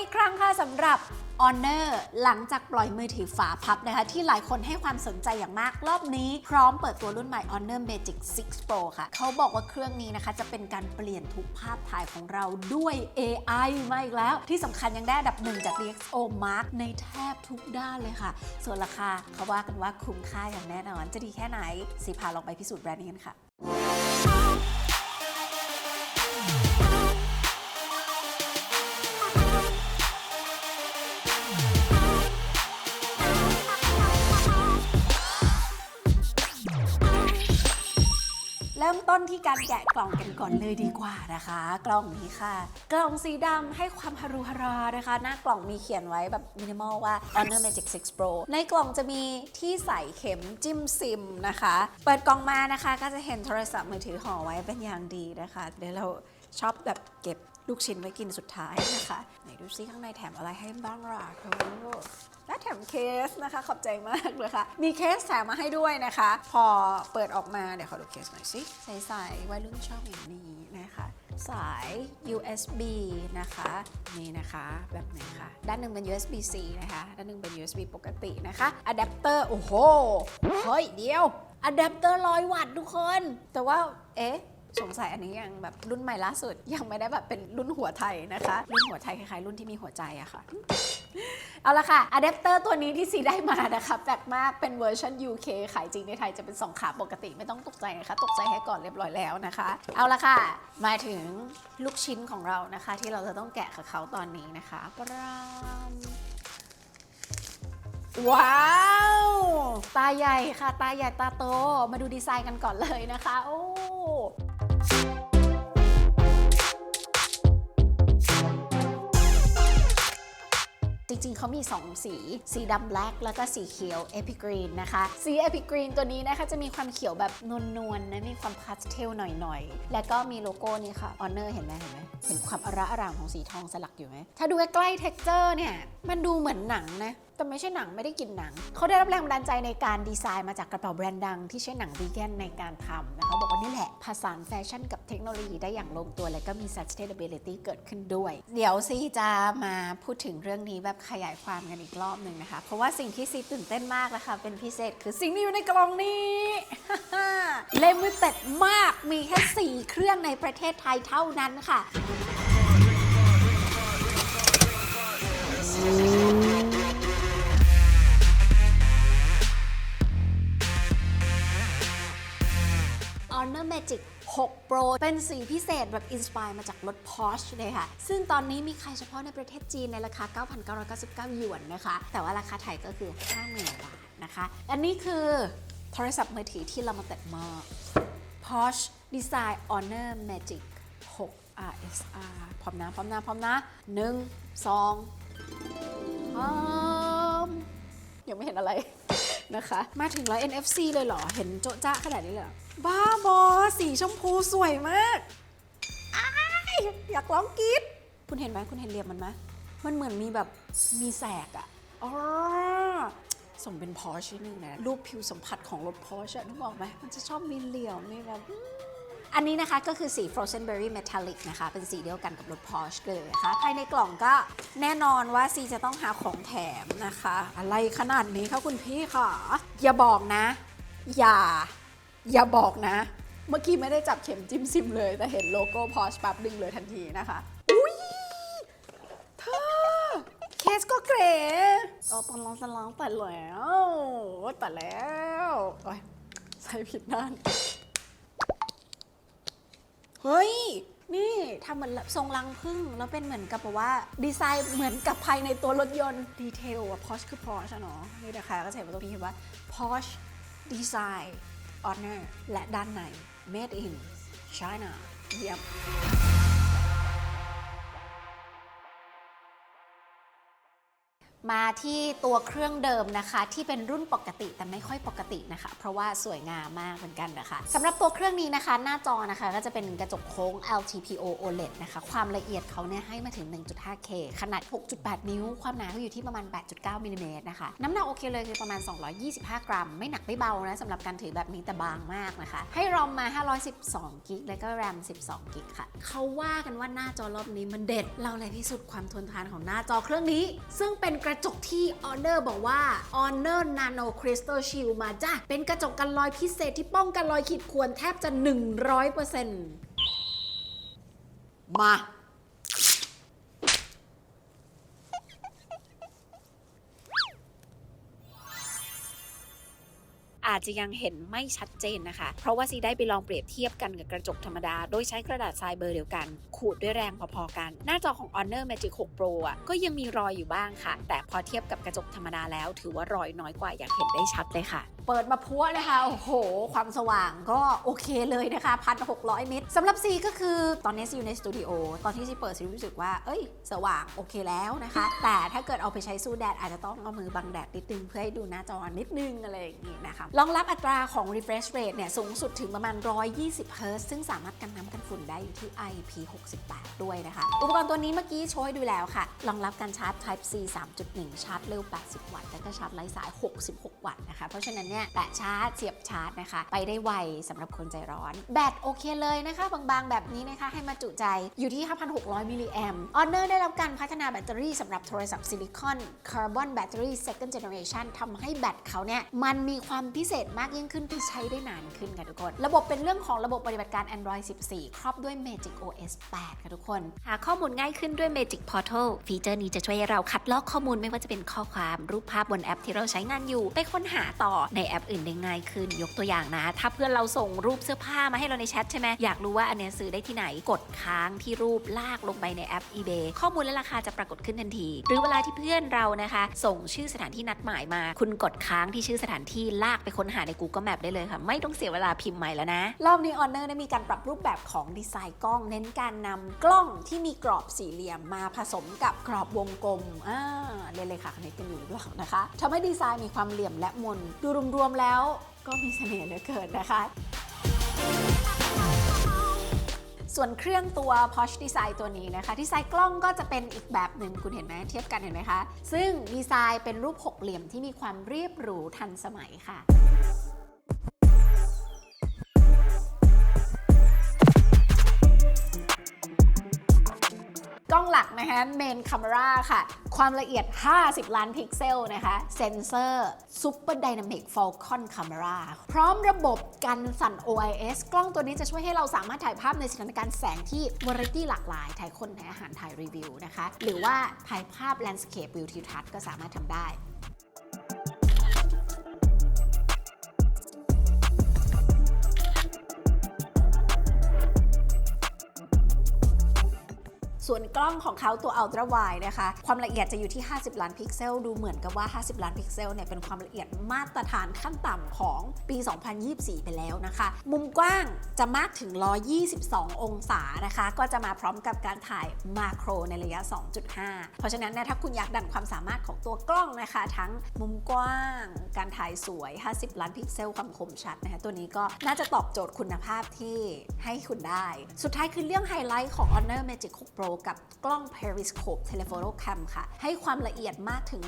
อีกครั้งค่ะสำหรับ Honor หลังจากปล่อยมือถือฝาพับนะคะ ที่หลายคนให้ความสนใจอย่างมากรอบนี้ พร้อมเปิดตัวรุ่นใหม่ Honor Magic 6 Pro ค่ะ เขาบอกว่าเครื่องนี้นะคะ จะเป็นการเปลี่ยนทุกภาพถ่ายของเราด้วย AI มาอีกแล้ว ที่สำคัญยังได้อันดับหนึ่งจาก DxO Mark ในแทบทุกด้านเลยค่ะ ส่วนราคาเขาว่ากันว่าคุ้มค่าอย่างแน่นอน จะดีแค่ไหนสิพาลองไปพิสูจน์แบรนด์นี้กันค่ะ ต้นที่การแกะกล่องกันก่อนเลยดีกว่านะคะ กล่องนี้ค่ะ กล่องสีดำให้ความฮารุฮารานะคะ หน้ากล่องมีเขียนไว้แบบมินิมอลว่า Honor Magic 6 Pro ในกล่องจะมีที่ใส่เข็มจิ้มซิมนะคะ เปิดกล่องมานะคะ ก็จะเห็นโทรศัพท์มือถือห่อไว้เป็นอย่างดีนะคะ เดี๋ยวเราชอบแบบเก็บลูกชิ้นไว้กินสุดท้ายนะคะ ไหนดูซิข้างในแถมอะไรให้บ้างล่ะเธอและแถมเคสนะคะ ขอบใจมากเลยค่ะ มีเคสแถมมาให้ด้วยนะคะ พอเปิดออกมาเดี๋ยวขอดูเคสหน่อยสิใสๆวัยรุ่นชอบอย่างนี้นะคะ สาย USB นะคะ นี่นะคะแบบไหนคะด้านหนึ่งเป็น USB C นะคะ ด้านหนึ่งเป็น USB ปกตินะคะอะแดปเตอร์โอ้โหเฮ้ยเดียวอะแดปเตอร์ร้อยวัตต์ทุกคน แต่ว่าเอ๊ะ สงสัยอันนี้ยังแบบรุ่นใหม่ล่าสุด ยังไม่ได้แบบเป็นรุ่นหัวไทยนะคะ รุ่นหัวไทยคล้ายๆรุ่นที่มีหัวใจอะค่ะเอาละค่ะอะแดปเตอร์ตัวนี้ที่ซีได้มานะคะแปลกมากเป็นเวอร์ชัน UK ขายจริงในไทยจะเป็น 2 ขาปกติไม่ต้องตกใจนะคะ ตกใจให้ก่อนเรียบร้อยแล้วนะคะ เอาละค่ะ มาถึงลูกชิ้นของเรานะคะ ที่เราจะต้องแกะกับเขาตอนนี้นะคะปรามว้าวตาใหญ่ค่ะ ตาใหญ่ตาโต มาดูดีไซน์กันก่อนเลยนะคะ โอ้ ริง ๆ เขามี 2 สี สีดำแบล็กแล้วก็สีเขียวเอพิกรีนนะคะ สีเอพิกรีนตัวนี้นะคะจะมีความเขียวแบบนวลๆนะมีความพาสเทลหน่อยๆ แล้วก็มีโลโก้นี่ค่ะ Honor เห็นไหมเห็นไหมเห็นความอร่าอร่ามของสีทองสลักอยู่ไหมถ้าดูใกล้ๆ texture เนี่ยมันดูเหมือนหนังนะ แต่ไม่ใช่หนังไม่ได้กินหนัง เขาได้รับแรงบันดาลใจในการดีไซน์มาจากกระเป๋าแบรนด์ดัง ที่ใช้หนังวีแกนในการทำนะคะบอกว่านี่แหละผสานแฟชั่นกับเทคโนโลยีได้อย่างลงตัว และก็มี sustainability เกิดขึ้นด้วย เดี๋ยวซีจะมาพูดถึงเรื่องนี้แบบขยายความกันอีกรอบหนึ่งนะคะ เพราะว่าสิ่งที่ซีตื่นเต้นมากนะคะเป็นพิเศษคือสิ่งที่อยู่ในกล่องนี้เลมิเต็ดมากมีแค่ 4 เครื่องในประเทศไทยเท่านั้นค่ะ Magic 6 Pro เป็นสีพิเศษแบบอินสปายมาจากรถ Porsche เลยค่ะ ซึ่งตอนนี้มีขายเฉพาะในประเทศจีนในราคา 9,999 หยวนนะคะ แต่ว่าราคาไทยก็คือ 50,000 บาทนะคะ อันนี้คือโทรศัพท์มือถือที่เรามาตัดมา Porsche Design Honor Magic 6 RSR พร้อมนะ พร้อมนะ พร้อมนะ1 2พร้อมยังไม่เห็นอะไรนะคะ มาถึงแล้ว NFC เลยเหรอ เห็นโจ๊ะจ๊ะขนาดนี้เลยเหรอ บ้าบอสีชมพูสวยมากอ้ายอยากร้องกรี๊ดคุณเห็นไหมคุณเห็นเหลี่ยมมันไหมมันเหมือนมีแบบมีแสกอะอ๋อสมเป็นพอชนึงนะ รูปผิวสัมผัสของรถพอชอะนึกออกไหมมันจะชอบมีเหลี่ยมมีแบบอันนี้นะคะก็คือสี Frozen Berry Metallic นะคะ เป็นสีเดียวกันกับรถ Porsche เลยนะคะ ภายในกล่องก็แน่นอนว่าซีจะต้องหาของแถมนะคะ อะไรขนาดนี้คะคุณพี่ค่ะ อย่าบอกนะ อย่า อย่าบอกนะ เมื่อกี้ไม่ได้จับเข็มจิ้มซิมเลย แต่เห็นโลโก้ Porsche ปั๊บดึงเลยทันทีนะคะ อุ้ยเธอ เคสก็เก๋ก็ตอนร้องตอนร้องแต่แล้วแต่แล้วโอ้ยใส่ผิดด้าน เฮ้ย นี่ทำเหมือนทรงรังพึ่งแล้วเป็นเหมือนกับแบบว่า ดีไซน์เหมือนกับภายในตัวรถยนต์ดีเทลอะ Porsche คือ Porsche อะเนาะนี่นะคะก็จะเห็นว่าตรงนี้เห็นว่า Porsche Design Honor และด้านใน Made in China เยี่ยม มาที่ตัวเครื่องเดิมนะคะ ที่เป็นรุ่นปกติแต่ไม่ค่อยปกตินะคะ เพราะว่าสวยงามมากเหมือนกันนะคะสำหรับตัวเครื่องนี้นะคะ หน้าจอนะคะก็จะเป็นกระจกโค้ง LTPO OLED นะคะ ความละเอียดเขาเนี่ยให้มาถึง 1.5K ขนาด 6.8 นิ้ว ความหนาก็อยู่ที่ประมาณ 8.9มิลลิเมตรนะคะ น้ำหนักโอเคเลยคือประมาณ 225 กรัม ไม่หนักไม่เบานะสำหรับการถือแบบนี้แต่บางมากนะคะ ให้รอมมา 512กิกและก็แรม 12กิกค่ะเขาว่ากันว่าหน้าจอรอบนี้มันเด็ดเราเลยพิสูจน์ความทนทานของหน้าจอเครื่องนี้ ซึ่งเป็นกระจกที่ Honor บอกว่า Honor Nano Crystal Shield มาจ้ะ เป็นกระจกกันรอยพิเศษที่ป้องกันรอยขีดข่วนแทบจะ 100%มา อาจจะยังเห็นไม่ชัดเจนนะคะ เพราะว่าซีได้ไปลองเปรียบเทียบกันกับกระจกธรรมดา โดยใช้กระดาษทรายเบอร์เดียวกัน ขูดด้วยแรงพอๆกัน หน้าจอของ Honor Magic 6 Pro อะก็ยังมีรอยอยู่บ้างค่ะ แต่พอเทียบกับกระจกธรรมดาแล้ว ถือว่ารอยน้อยกว่าอย่างเห็นได้ชัดเลยค่ะ เปิดมาพัวนะคะ โอ้โห ความสว่างก็โอเคเลยนะคะ1,600นิตสำหรับซีก็คือตอนนี้ซีอยู่ในสตูดิโอตอนที่ซีเปิดซีรู้สึกว่า เอ้ย สว่างโอเคแล้วนะคะ แต่ถ้าเกิดเอาไปใช้สู้แดดอาจจะต้องเอามือบังแดดนิดนึงเพื่อให้ดูหน้าจอนิดนึงอะไรอย่างนี้นะคะรองรับอัตราของ refresh rate เนี่ยสูงสุดถึงประมาณ 120 Hz ซึ่งสามารถกันน้ำกันฝุ่นได้อยู่ที่ IP68 ด้วยนะคะ อุปกรณ์ตัวนี้เมื่อกี้โชว์ให้ดูแล้วค่ะ รองรับการชาร์จ Type C 3.1 ชาร์จเร็ว 80 วัตต์ และก็ชาร์จไร้สาย 66 วัตต์นะคะ เพราะฉะนั้นเนี่ยแตะชาร์จเสียบชาร์จนะคะ ไปได้ไวสำหรับคนใจร้อน แบตโอเคเลยนะคะ บางๆ แบบนี้นะคะ ให้มาจุใจอยู่ที่ 5,600 มิลลิแอมออเนอร์ได้รับการพัฒนาแบตเตอรี่สำหรับโทรศัพท์ซิลิคอนคาร์บอนแบตเตอรี่ second generation ทำให้แบตเขาเนี่ยมันมีความพิเศษมากยิ่งขึ้นที่ใช้ได้นานขึ้นค่ะทุกคน ระบบเป็นเรื่องของระบบปฏิบัติการ Android 14 ครอบด้วย Magic OS 8 ค่ะทุกคน หาข้อมูลง่ายขึ้นด้วย Magic Portal ฟีเจอร์นี้จะช่วยเราคัดลอกข้อมูลไม่ว่าจะเป็นข้อความรูปภาพบนแอปที่เราใช้งานอยู่ ไปค้นหาต่อในในแอปอื่นได้ง่ายขึ้น ยกตัวอย่างนะ ถ้าเพื่อนเราส่งรูปเสื้อผ้ามาให้เราในแชทใช่ไหมอยากรู้ว่าอันเนี้ยซื้อได้ที่ไหนกดค้างที่รูปลากลงไปในแอป eBay ข้อมูลและราคาจะปรากฏขึ้นทันที หรือเวลาที่เพื่อนเรานะคะ ส่งชื่อสถานที่นัดหมายมา คุณกดค้างที่ชื่อสถานที่ลากไปค้นหาใน Google Map ได้เลยค่ะ ไม่ต้องเสียเวลาพิมพ์ใหม่แล้วนะ รอบนี้ Honor ได้มีการปรับรูปแบบของดีไซน์กล้อง เน้นการนำกล้องที่มีกรอบสี่เหลี่ยมมาผสมกับกรอบวงกลมอ่าเรียนเลยค่ะคณิตกันอยู่หรือเปล่านะคะทำให้ดีไซน์มีความเหลี่ยมและมนดูรรวมๆแล้วก็มีเสน่ห์เหลือเกินนะคะ ส่วนเครื่องตัว Porsche Design ตัวนี้นะคะ ดีไซน์กล้องก็จะเป็นอีกแบบหนึ่งคุณเห็นไหมเทียบกันเห็นไหมคะ ซึ่งดีไซน์เป็นรูปหกเหลี่ยมที่มีความเรียบหรูทันสมัยค่ะ กล้องหลักนะคะ เมนคัมราค่ะ ความละเอียด 50 ล้านพิกเซลนะคะ เซนเซอร์ซูเปอร์ไดนามิกฟอลคอนคัมราพร้อมระบบกันสั่น OIS กล้องตัวนี้จะช่วยให้เราสามารถถ่ายภาพในสถานการณ์แสงที่วาไรตี้หลากหลาย ถ่ายคนถ่ายอาหารถ่ายรีวิวนะคะ หรือว่าถ่ายภาพแลนด์สเคปวิวทิวทัศน์ก็สามารถทำได้ ส่วนกล้องของเขาตัว Ultra Wide นะคะ ความละเอียดจะอยู่ที่ 50 ล้านพิกเซล ดูเหมือนกับว่า 50 ล้านพิกเซลเนี่ยเป็นความละเอียดมาตรฐานขั้นต่ำของปี 2024 ไปแล้วนะคะ มุมกว้างจะมากถึง 122 องศานะคะ ก็จะมาพร้อมกับการถ่ายมาโครในระยะ 2.5 เพราะฉะนั้นนี่ยถ้าคุณอยากดันความสามารถของตัวกล้องนะคะ ทั้งมุมกว้าง การถ่ายสวย 50 ล้านพิกเซลความคมชัดนะคะ ตัวนี้ก็น่าจะตอบโจทย์คุณภาพที่ให้คุณได้ สุดท้ายคือเรื่องไฮไลท์ของ Honor Magic 6 Pro กับกล้อง Periscope Telephoto Cam ค่ะ ให้ความละเอียดมากถึง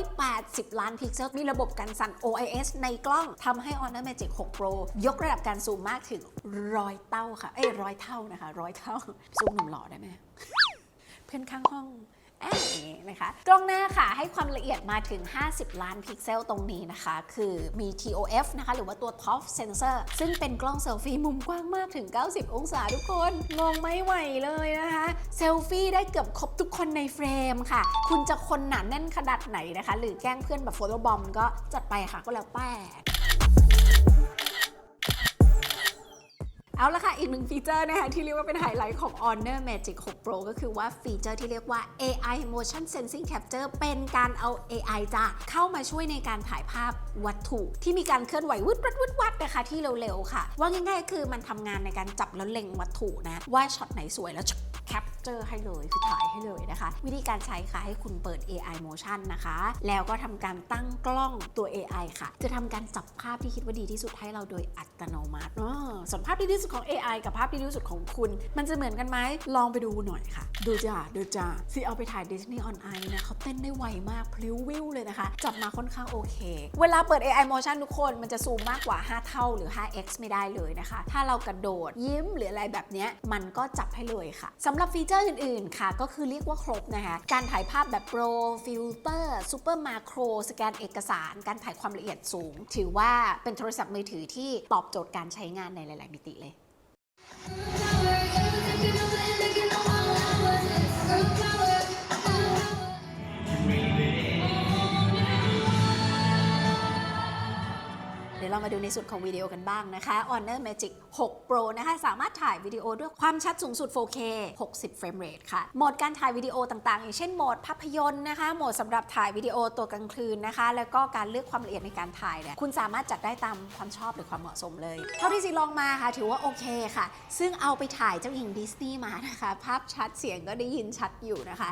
180 ล้านพิกเซล มีระบบการสั่น OIS ในกล้องทำให้ Honor Magic 6 Pro ยกระดับการซูมมากถึงร้อยเต้าค่ะ เอ้ยร้อยเท่านะคะร้อยเท่า ซูมหนุ่มหล่อได้ไหม เพื่อนข้างห้อง อย่างนี้นะคะ กล้องหน้าค่ะให้ความละเอียดมาถึง 50 ล้านพิกเซลตรงนี้นะคะ คือมี TOF นะคะ หรือว่าตัว TOF Sensor ซึ่งเป็นกล้องเซลฟี่มุมกว้างมากถึง 90 องศาทุกคนงงไม่ไหวเลยนะคะ เซลฟี่ได้เกือบครบทุกคนในเฟรมค่ะ คุณจะคนหนาแน่นขนาดไหนนะคะ หรือแกล้งเพื่อนแบบโฟโต้บอมก็จัดไปค่ะก็แล้วแต่ เอาละค่ะ อีกหนึ่งฟีเจอร์นะคะที่เรียกว่าเป็นไฮไลท์ของ Honor Magic 6 Pro ก็คือว่าฟีเจอร์ที่เรียกว่า AI Motion Sensing Capture เป็นการเอา AI จะเข้ามาช่วยในการถ่ายภาพวัตถุที่มีการเคลื่อนไหววึดวัดวึดวัดนะคะที่เร็วๆค่ะ ว่าง่ายๆ คือมันทำงานในการจับแล้วเล็งวัตถุนะ ว่าช็อตไหนสวยแล้วแคปเจอร์ให้เลยคือถ่ายให้เลยนะคะ วิธีการใช้ค่ะให้คุณเปิด AI Motion นะคะ แล้วก็ทำการตั้งกล้องตัว AI ค่ะ จะทำการจับภาพที่คิดว่าดีที่สุดให้เราโดยอัตโนมัติเออส่วนภาพที่ดีที่สุดของ AI กับภาพที่ดีที่สุดของคุณ มันจะเหมือนกันไหมลองไปดูหน่อยค่ะ ดูจ้าดูจ้าซีเอาไปถ่าย Disney on Ice นะเขาเต้นได้ไวมากพลิ้ววิวเลยนะคะ จับมาค่อนข้างโอเค เวลาเปิด AI Motion ทุกคนมันจะซูมมากกว่า 5 เท่าหรือ 5x ไม่ได้เลยนะคะ ถ้าเรากระโดดยิ้มหรืออะไรแบบนี้มันก็จับให้เลยค่ะสำหรับฟีเจอร์อื่นๆ ค่ะ ก็คือเรียกว่าครบนะคะ การถ่ายภาพแบบโปรฟิลเตอร์ซูเปอร์มาโครสแกนเอกสาร การถ่ายความละเอียดสูง ถือว่าเป็นโทรศัพท์มือถือที่ตอบโจทย์การใช้งานในหลาย ๆ มิติเลย ดี๋ยวเรามาดูในสุดของวิดีโอกันบ้างนะคะ Honor Magic 6 Pro นะคะ สามารถถ่ายวิดีโอด้วยความชัดสูงสุด 4K 60 เฟรมเรทค่ะ โหมดการถ่ายวิดีโอต่างๆ อย่างเช่นโหมดภาพยนตร์นะคะ โหมดสำหรับถ่ายวิดีโอตัวกลางคืนนะคะ แล้วก็การเลือกความละเอียดในการถ่ายเนี่ย คุณสามารถจัดได้ตามความชอบหรือความเหมาะสมเลย เท่าที่ซีลองมาค่ะ ถือว่าโอเคค่ะ ซึ่งเอาไปถ่ายเจ้าหญิงดิสนีย์มานะคะ ภาพชัด เสียงก็ได้ยินชัดอยู่นะคะ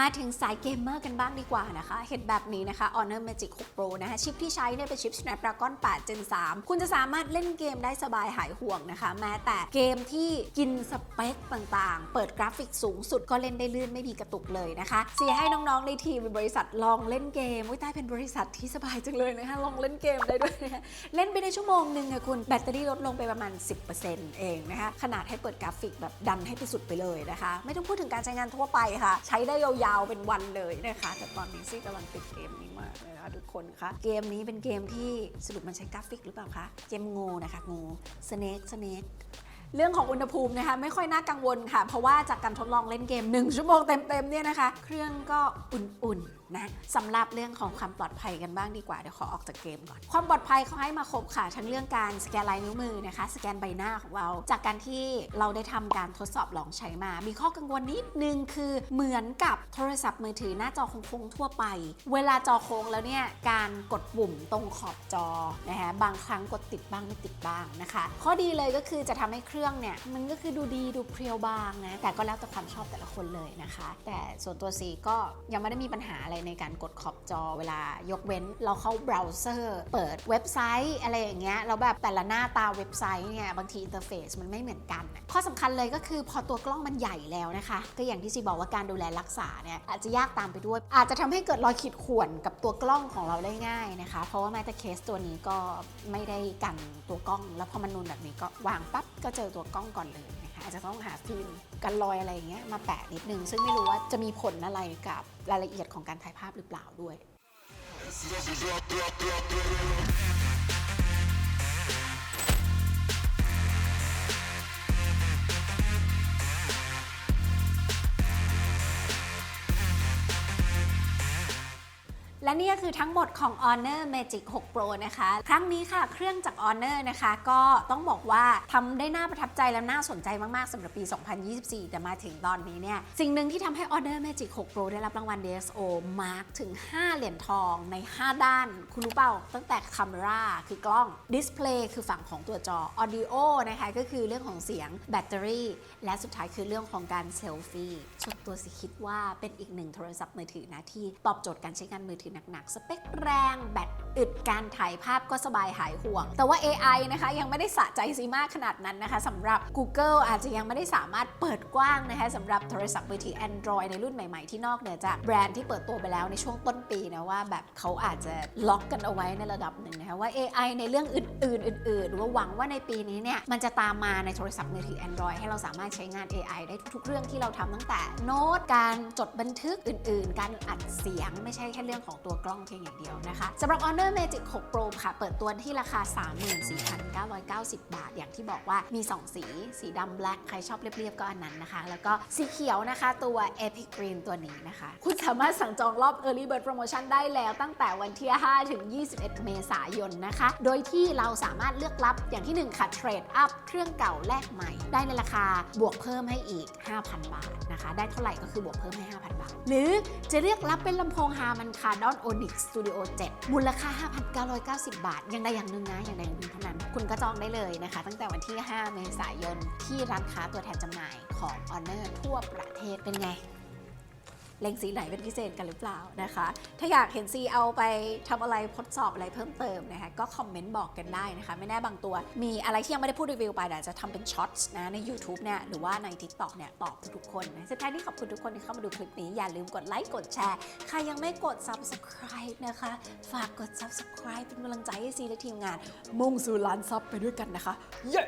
มาถึงสายเกมเมอร์กันบ้างดีกว่านะคะ เห็นแบบนี้นะคะ Honor Magic 6 Pro นะคะ ชิปที่ใช้เนี่ยเป็นชิป Snapdragon 8 Gen 3 คุณจะสามารถเล่นเกมได้สบายหายห่วงนะคะ แม้แต่เกมที่กินสเปคต่างๆ เปิดกราฟิกสูงสุดก็เล่นได้ลื่นไม่มีกระตุกเลยนะคะเสียให้น้องๆในทีมบริษัทลองเล่นเกมวิต้เป็นบริษัทที่สบายจังเลยนะคะลองเล่นเกมได้ด้วยนะะเล่นไปในชั่วโมงหนึ่งอะคุณแบตเตอรี่ลดลงไปประมาณ 10%เองนะคะขนาดให้เปิดกราฟิกแบบดันให้ไปสุดไปเลยนะคะ ไม่ต้องพูดถึงการใช้งานทั่วไปค่ะ ใช้ได้ยาวๆเป็นวันเลยนะคะ แต่ตอนนี้ซี่กำลังติดเกมนี้มากเลยนะคะทุกคนคะเกมนี้เป็นเกมที่สรุปมันใช้กราฟิกหรือเปล่าคะเกมงูนะคะงูสเนกสเนกเรื่องของอุณหภูมินะคะไม่ค่อยน่ากังวลค่ะ เพราะว่าจากการทดลองเล่นเกม 1 ชั่วโมงเต็มๆเนี่ยนะคะ เครื่องก็อุ่นๆ นะสำหรับเรื่องของความปลอดภัยกันบ้างดีกว่า เดี๋ยวขอออกจากเกมก่อน ความปลอดภัยเขาให้มาครบค่ะ ทั้งเรื่องการสแกนลายนิ้วมือนะคะ สแกนใบหน้าของเรา จากการที่เราได้ทำการทดสอบลองใช้มา มีข้อกังวลนิดนึงคือเหมือนกับโทรศัพท์มือถือหน้าจอโค้งๆทั่วไป เวลาจอโค้งแล้วเนี่ยการกดปุ่มตรงขอบจอนะคะบางครั้งกดติดบ้างไม่ติดบ้างนะคะ ข้อดีเลยก็คือจะทำให้เครื่องเนี่ยมันก็คือดูดีดูเพรียวบางนะแต่ก็แล้วแต่ความชอบแต่ละคนเลยนะคะ แต่ส่วนตัวซีก็ยังไม่ได้มีปัญหาอะไรในการกดขอบจอเวลายกเว้นเราเข้าเบราว์เซอร์ เปิดเว็บไซต์อะไรอย่างเงี้ยแล้วแบบแต่ละหน้าตาเว็บไซต์เนี่ยบางทีอินเทอร์เฟซมันไม่เหมือนกัน ข้อสำคัญเลยก็คือพอตัวกล้องมันใหญ่แล้วนะคะ ก็อย่างที่ซีบอกว่าการดูแลรักษาเนี่ยอาจจะยากตามไปด้วย อาจจะทำให้เกิดรอยขีดข่วนกับตัวกล้องของเราได้ง่ายนะคะ เพราะว่าแม้แต่เคสตัวนี้ก็ไม่ได้กันตัวกล้อง แล้วพอมันนูนแบบนี้ก็วางปั๊บก็เจอตัวกล้องก่อนเลย อาจจะต้องหาฟิล์มกันรอยอะไรอย่างเงี้ยมาแปะนิดนึง ซึ่งไม่รู้ว่าจะมีผลอะไรกับรายละเอียดของการถ่ายภาพหรือเปล่าด้วย และนี่ก็คือทั้งหมดของ Honor Magic 6 Pro นะคะ ครั้งนี้ค่ะเครื่องจาก Honor นะคะ ก็ต้องบอกว่าทำได้น่าประทับใจและน่าสนใจมาก ๆสำหรับปี 2024 แต่มาถึงตอนนี้เนี่ย สิ่งหนึ่งที่ทำให้ Honor Magic 6 Pro ได้รับรางวัล DSO Mark ถึง 5 เหรียญทองใน 5 ด้าน คุณรู้เปล่า ตั้งแต่ Camera คือกล้อง Display คือฝั่งของตัวจอ Audio นะคะก็คือเรื่องของเสียงแบตเตอรี่ และสุดท้ายคือเรื่องของการเซลฟี่ส่วนตัวสิคิดว่าเป็นอีกหนึ่งโทรศัพท์มือถือนะที่ตอบโจทย์การใช้งานมือถือหนักๆ สเปคแรง แบตอึดการถ่ายภาพก็สบายหายห่วง แต่ว่า AI นะคะยังไม่ได้สะใจซีมากขนาดนั้นนะคะสำหรับ Google อาจจะยังไม่ได้สามารถเปิดกว้างนะคะสำหรับโทรศัพท์มือถือ Android ในรุ่นใหม่ๆ ที่นอกเหนือจากแบรนด์ที่เปิดตัวไปแล้วในช่วงต้นปีนะว่าแบบเขาอาจจะล็อกกันเอาไว้ในระดับหนึ่งนะคะว่า AI ในเรื่องอื่น ๆ อื่นๆหรือว่าหวังว่าในปีนี้เนี่ยมันจะตามมาในโทรศัพท์มือถือ Android ให้เราสามารถใช้งาน AI ได้ทุกๆเรื่องที่เราทำตั้งแต่โน้ตการจดบันทึกอื่น ๆ การอัดเสียงไม่ใช่แค่เรื่องของตัวตัวกล้องเพียงอย่างเดียวนะคะสำหรับ Honor Magic 6 Pro ค่ะ เปิดตัวที่ราคา 34,990 บาท อย่างที่บอกว่ามี 2 สี สีดำ black ใครชอบเรียบๆก็อันนั้นนะคะ แล้วก็สีเขียวนะคะ ตัว Epic Green ตัวนี้นะคะ คุณสามารถสั่งจองรอบ Early Bird Promotion ได้แล้วตั้งแต่วันที่ 5 ถึง 21 เมษายนนะคะ โดยที่เราสามารถเลือกรับอย่างที่ 1 ค่ะ Trade Up เครื่องเก่าแลกใหม่ ได้ในราคาบวกเพิ่มให้อีก 5,000 บาทนะคะ ได้เท่าไหร่ก็คือบวกเพิ่มให้ 5,000 บาท หรือจะเรียกรับเป็นลำโพงฮามันคาดอนโอนิกสตูดิโอ7มูลค่า 5,990 บาทอย่างใดอย่างหนึ่งนะ อย่างใดอย่างหนึ่งเท่านั้น คุณก็จองได้เลยนะคะ ตั้งแต่วันที่ 5 เมษายนที่ร้านค้าตัวแทนจำหน่ายของ Honor ทั่วประเทศเป็นไง เล็งสีไหนเป็นพิเศษกันหรือเปล่านะคะ ถ้าอยากเห็นซีเอาไปทำอะไรทดสอบอะไรเพิ่มเติมนะคะก็คอมเมนต์บอกกันได้นะคะ ไม่แน่บางตัว มีอะไรที่ยังไม่ได้พูดรีวิวไปเดี๋ยวจะทำเป็นช็อตนะใน YouTube เนี่ยหรือว่าใน TikTok เนี่ยตอบทุกๆคนนะสุดท้ายนี้ขอบคุณทุกคนที่เข้ามาดูคลิปนี้อย่าลืมกดไลค์กดแชร์ใครยังไม่กด Subscribe นะคะ ฝากกด Subscribe เป็นกำลังใจให้ซีและทีมงาน มุ่งสู่ล้านซับไปด้วยกันนะคะเย้